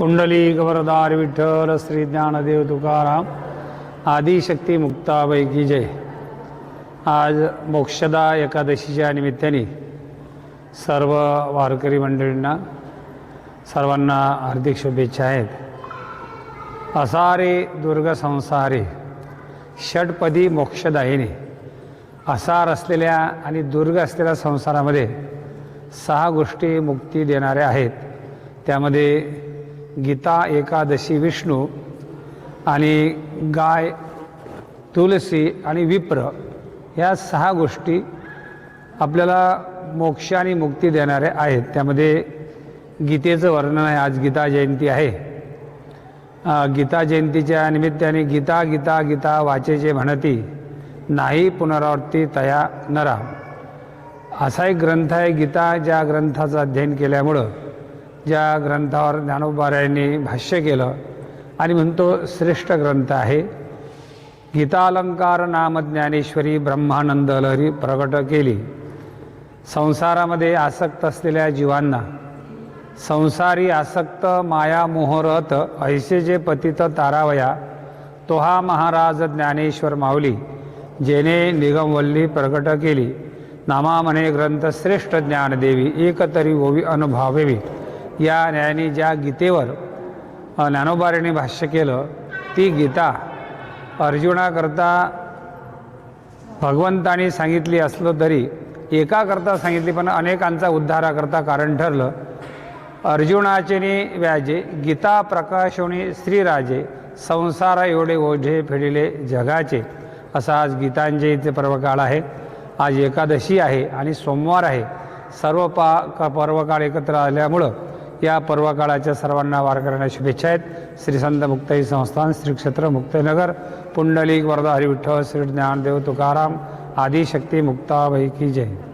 पुंडली गवरदार विठ्ठल श्री ज्ञानदेव तुकाराम आदिशक्ती मुक्तापैकी जय. आज मोक्षदा एकादशीच्या निमित्ताने सर्व वारकरी मंडळींना सर्वांना हार्दिक शुभेच्छा आहेत. असारे दुर्ग संसारे षटपदी मोक्षदायिनी असार असलेल्या आणि दुर्ग असलेल्या संसारामध्ये सहा गोष्टी मुक्ती देणाऱ्या आहेत. त्यामध्ये गीता एकादशी विष्णू आणि गाय तुलसी आणि विप्र या सहा गोष्टी आपल्याला मोक्ष आणि मुक्ती देणाऱ्या आहेत. त्यामध्ये गीतेचं वर्णन आहे. आज गीता जयंती आहे. गीता जयंतीच्या निमित्ताने गीता गीता गीता वाचेचे म्हणती नाही पुनरावृत्ती तया नरा. असा एक ग्रंथ आहे. गीता ज्या ग्रंथाचं अध्ययन केल्यामुळं ज्या ग्रंथावर ज्ञानोबाऱ्यांनी भाष्य केलं आणि म्हणतो श्रेष्ठ ग्रंथ आहे. गीतालंकार नाम ज्ञानेश्वरी ब्रह्मानंद लहरी प्रकट केली. संसारामध्ये आसक्त असलेल्या जीवांना संसारी आसक्त माया मोहरत ऐसे जे पतित तारावया तो हा महाराज ज्ञानेश्वर माऊली जेने निगमवल्ली प्रकट केली. नामामने ग्रंथ श्रेष्ठ ज्ञानदेवी एकतरी ओवी अनुभवावी. या न्यायाने ज्या गीतेवर ज्ञानोबारेने ज्ञानोबारीने भाष्य केलं ती गीता अर्जुनाकरता भगवंताने सांगितली असलं तरी एकाकरता सांगितली पण अनेकांचा उद्धाराकरता कारण ठरलं. अर्जुनाचेने व्याजे गीता प्रकाशोनी श्रीराजे संसार एवढे ओझे फेडिले जगाचे असा आज गीतांजलीचे पर्वकाळ आहे. आज एकादशी आहे आणि सोमवार आहे. सर्व पा क पर्वकाळ एकत्र आल्यामुळं या पर्वकाळाच्या सर्वांना वारकऱ्यांना शुभेच्छा आहेत. श्री संत मुक्ताई संस्थान श्री क्षेत्र मुक्तनगर पुंडलिक वरदा हरिविठ्ठल श्री ज्ञानदेव तुकाराम आदिशक्ती मुक्ताबाई की जय.